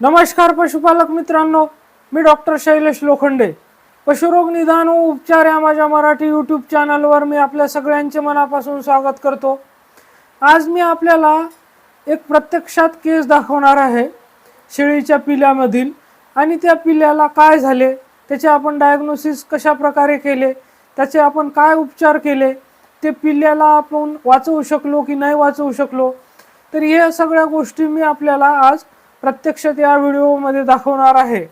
नमस्कार पशुपालक मित्रांनो मी डॉक्टर शैलेश लोखंडे. पशुरोग निदान व उपचार या माझ्या मराठी यूट्यूब चॅनलवर मी आपल्या सगळ्यांचे मनापासून स्वागत करतो. आज मी आपल्याला एक प्रत्यक्षात केस दाखवणार आहे शेळीच्या पिल्यामधील. आणि त्या पिल्याला काय झाले त्याचे आपण डायग्नोसिस कशा प्रकारे केले त्याचे आपण काय उपचार केले ते पिल्ल्याला आपण वाचवू शकलो की नाही वाचवू शकलो तर ह्या सगळ्या गोष्टी मी आपल्याला आज प्रत्यक्षात या व्हिडिओमध्ये दाखवणार आहे.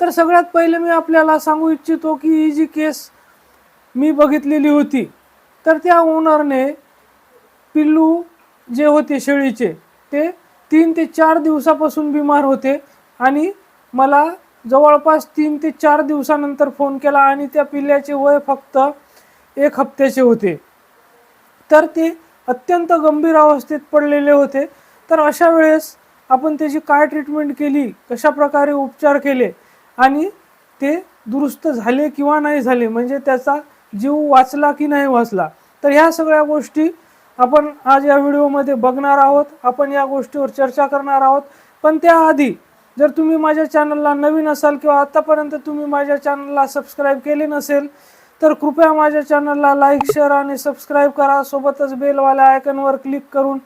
तर सगळ्यात पहिले मी आपल्याला सांगू इच्छितो की ही जी केस मी बघितलेली होती तर त्या ओनरने पिल्लू जे होते शेळीचे ते तीन ते चार दिवसापासून बिमार होते आणि मला जवळपास तीन ते चार दिवसानंतर फोन केला आणि त्या पिल्ल्याचे वय फक्त एक हप्त्याचे होते. तर ते अत्यंत गंभीर अवस्थेत पडलेले होते. तर अशा वेळेस आपण त्याची काय ट्रीटमेंट केली कशा प्रकारे उपचार केले आणि ते दुरुस्त झाले किंवा नाही झाले म्हणजे त्याचा जीव वाचला की नाही वाचला तर ह्या सगळ्या गोष्टी आपण आज या व्हिडिओमध्ये बघणार आहोत. आपण या गोष्टीवर चर्चा करणार आहोत. पण त्याआधी जर तुम्ही माझ्या चॅनलला नवीन असाल किंवा आत्तापर्यंत तुम्ही माझ्या चॅनलला सबस्क्राईब केले नसेल तर कृपया माझ्या चॅनलला लाईक शेअर आणि सबस्क्राईब करा. सोबतच बेलवाल्या आयकनवर क्लिक करून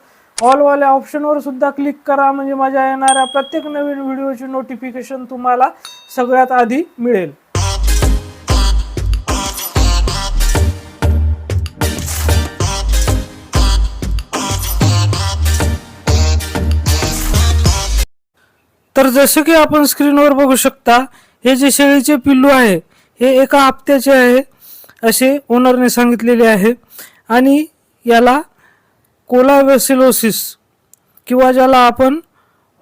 ऑलवाल्या ऑप्शनवर सुद्धा क्लिक करा. म्हणजे माझ्या येणाऱ्या प्रत्येक नवीन व्हिडिओची नोटिफिकेशन तुम्हाला सगळ्यात आधी मिळेल. तर जसे की आपण स्क्रीनवर बघू शकता हे जे शेळीचे पिल्लू आहे हे एका हप्त्याचे आहे असे ओनरने सांगितलेले आहे. आणि याला कोलावेसिलोसिस किंवा ज्याला आपण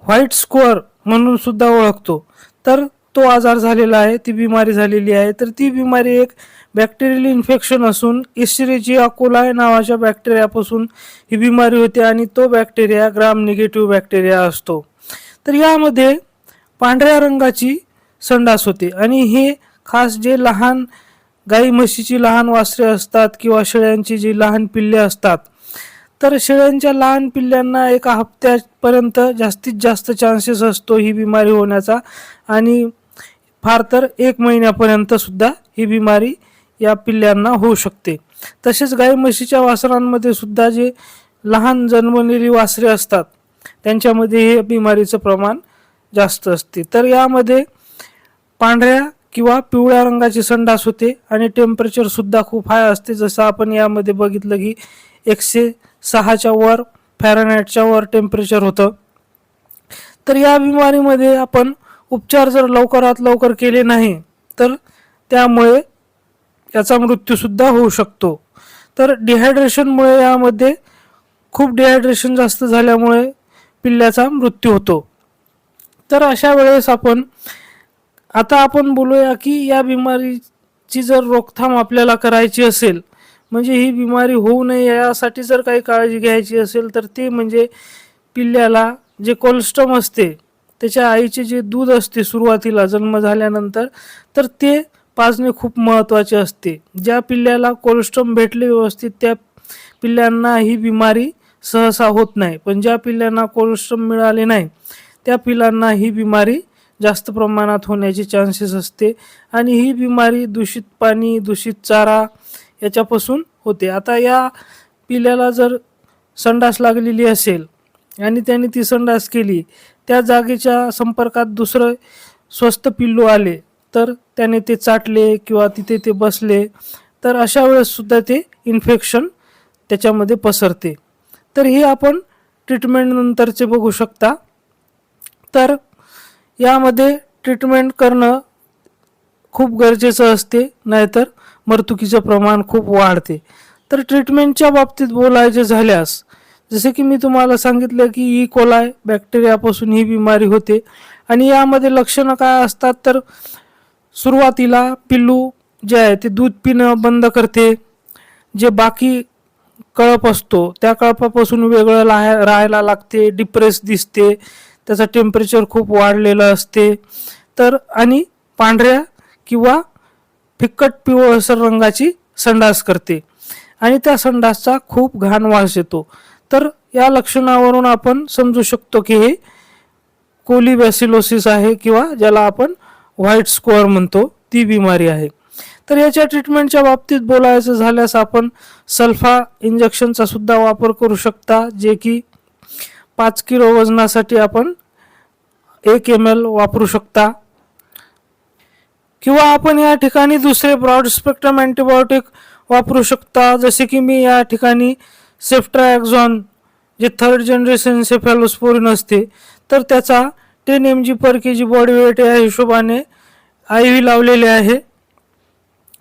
व्हाईट स्कोअर म्हणून सुद्धा ओळखतो. तर तो आजार झालेला आहे ती बिमारी झालेली आहे. तर ती बिमारी एक बॅक्टेरियल इन्फेक्शन असून इस्टिरेजिया कोलाय नावाच्या बॅक्टेरियापासून ही बिमारी होते आणि तो बॅक्टेरिया ग्राम निगेटिव्ह बॅक्टेरिया असतो. तर यामध्ये पांढऱ्या रंगाची संडास होते आणि हे खास जे लहान गाई म्हशीची लहान वासरे असतात किंवा शेळ्यांची जी लहान पिल्ले असतात तर शेळ्यांच्या लहान पिल्ल्यांना एका हप्त्यापर्यंत जास्तीत जास्त चान्सेस असतो ही बिमारी होण्याचा. आणि फार तर एक महिन्यापर्यंत सुद्धा ही बिमारी या पिल्ल्यांना होऊ शकते. तसेच गाई म्हशीच्या वासरांमध्ये सुद्धा जे लहान जन्मलेली वासरे असतात त्यांच्यामध्ये हे बिमारीचं प्रमाण जास्त असते. तर यामध्ये पांढऱ्या किंवा पिवळ्या रंगाची संडास होते आणि टेम्परेचरसुद्धा खूप हाय असते. जसं आपण यामध्ये बघितलं की एकशे सहाच्या वर फॅरनॅटच्या वर टेम्परेचर होतं. तर या बिमारीमध्ये आपण उपचार जर लवकरात लवकर केले नाही तर त्यामुळे याचा मृत्यूसुद्धा होऊ शकतो. तर डिहायड्रेशनमुळे यामध्ये खूप डिहायड्रेशन जास्त झाल्यामुळे पिल्ल्याचा मृत्यू होतो. तर अशा वेळेस आपण आता आपण बोलूया की या बिमारीची जर रोकथाम आपल्याला करायची असेल म्हणजे ही बिमारी होऊ नये यासाठी जर काही काळजी घ्यायची असेल तर ते म्हणजे पिल्ल्याला जे कोलेस्ट्रॉम असते त्याच्या आईचे जे दूध असते सुरुवातीला जन्म झाल्यानंतर तर ते पाजणे खूप महत्त्वाचे असते. ज्या पिल्ल्याला कोलेस्ट्रॉम भेटले व्यवस्थित त्या पिल्ल्यांना ही बिमारी सहसा होत नाही. पण ज्या पिल्ल्यांना कोलेस्ट्रॉम मिळाले नाही त्या पिलांना ही बिमारी जास्त प्रमाणात होण्याचे चान्सेस असते. आणि ही बिमारी दूषित पाणी दूषित चारा याच्यापासून होते. आता या पिल्याला जर संडास लागलेली असेल आणि त्याने ती संडास केली त्या जागेच्या संपर्कात दुसरं स्वस्त पिल्लू आले तर त्याने ते चाटले किंवा तिथे ते बसले तर अशा वेळेससुद्धा ते इन्फेक्शन त्याच्यामध्ये पसरते. तर हे आपण ट्रीटमेंटनंतरचे बघू शकता. तर यामध्ये ट्रीटमेंट करणं खूप गरजेचं असते नाहीतर मर्तुकीचं प्रमाण खूप वाढते. तर ट्रीटमेंटच्या बाबतीत बोलायचे झाल्यास जसे की मी तुम्हाला सांगितलं की ई कोलाय बॅक्टेरियापासून ही बिमारी होते आणि यामध्ये लक्षणं काय असतात तर सुरुवातीला पिल्लू जे आहे ते दूध पिणं बंद करते जे बाकी कळप असतो त्या कळपापासून वेगळं राहाय राहायला लागते डिप्रेस दिसते त्याचं टेम्परेचर खूप वाढलेलं असते. तर आणि पांढऱ्या किंवा फिक्कट पिवळसर रंगाची संडास करते. आणि त्या संडासचा खूप घाण वास येतो. तर या लक्षणावरून आपण समजू शकतो की हे कोलिबॅसिलोसिस आहे किंवा ज्याला आपण व्हाईट स्कोअर म्हणतो ती बिमारी आहे. तर याच्या ट्रीटमेंटच्या बाबतीत बोलायचं झाल्यास आपण सल्फा इंजेक्शनचा सुद्धा वापर करू शकता जे की पाच किलो वजनासाठी आपण एक एम एल वापरू शकता. किंवा आपण या ठिकाणी दुसरे ब्रॉड स्पेक्ट्रम अँटीबायोटिक वापरू शकता. जसे की मी या ठिकाणी सेफ्ट्राएक्झॉन जे थर्ड जनरेशन सेफॅलोस्पोरिन असते तर त्याचा ten M G per K G body weight या हिशोबाने आय व्ही लावलेले आहे.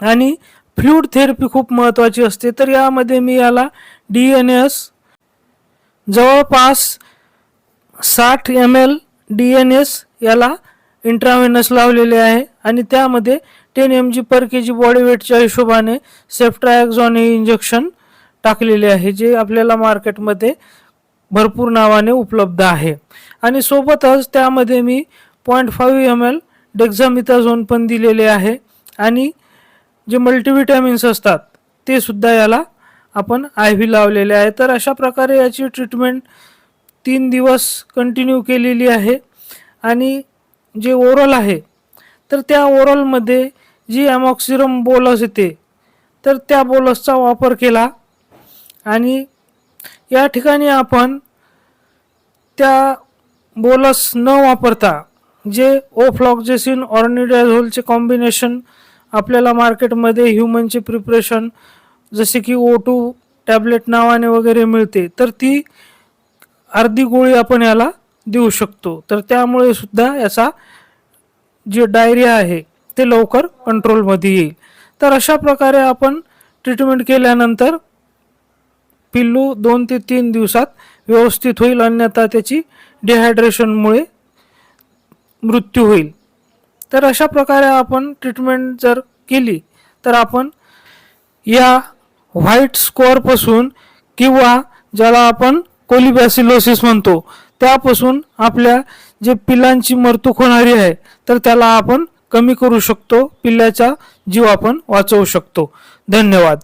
आणि फ्लूड थेरपी खूप महत्त्वाची असते. तर यामध्ये मी याला डी एन एस जवळपास साठ M L D N S याला इंट्राव्हेनस लावलेले आहे आणि त्यामध्ये ten M G per K G body वेटच्या हिशोबाने सेफ्ट्रायक्झॉन हे इंजेक्शन टाकलेले आहे जे आपल्याला मार्केटमध्ये भरपूर नावाने उपलब्ध आहे. आणि सोबतच त्यामध्ये मी point five M L dexamethasone पण दिलेले आहे आणि जे मल्टीव्हिटॅमिन्स असतात ते सुद्धा याला आपण आय व्ही लावलेले आहे. तर अशा प्रकारे याची ट्रीटमेंट तीन दिवस कंटिन्यू केलेली आहे. आणि जे ओरल आहे तर त्या ओरलमध्ये जी ॲमॉक्सिरम बोलस येते तर त्या बोलसचा वापर केला. आणि या ठिकाणी आपण त्या बोलस न वापरता जे ओफ्लॉक्झेसिन ऑर्निडाझोलचे कॉम्बिनेशन आपल्याला मार्केटमध्ये ह्युमनचे प्रिपरेशन जसे की ओ टू टॅबलेट नावाने वगैरे मिळते तर ती अर्धी गोळी आपण याला देऊ शकतो. तर त्यामुळे सुद्धा याचा जे डायरिया आहे ते लवकर कंट्रोलमध्ये येईल. तर अशा प्रकारे आपण ट्रीटमेंट केल्यानंतर पिल्लू दोन ते तीन दिवसात व्यवस्थित होईल अन्यथा त्याची डिहायड्रेशनमुळे मृत्यू होईल. तर अशा प्रकारे आपण ट्रीटमेंट जर केली तर आपण या व्हाईट स्कोअरपासून किंवा ज्याला आपण कोलिबॅसिलोसिस म्हणतो त्यापासून आपल्या जे पिल्लांची मरतूक होणारी आहे तर त्याला आपण कमी करू शकतो. पिल्ल्याचा जीव आपण वाचवू शकतो. धन्यवाद.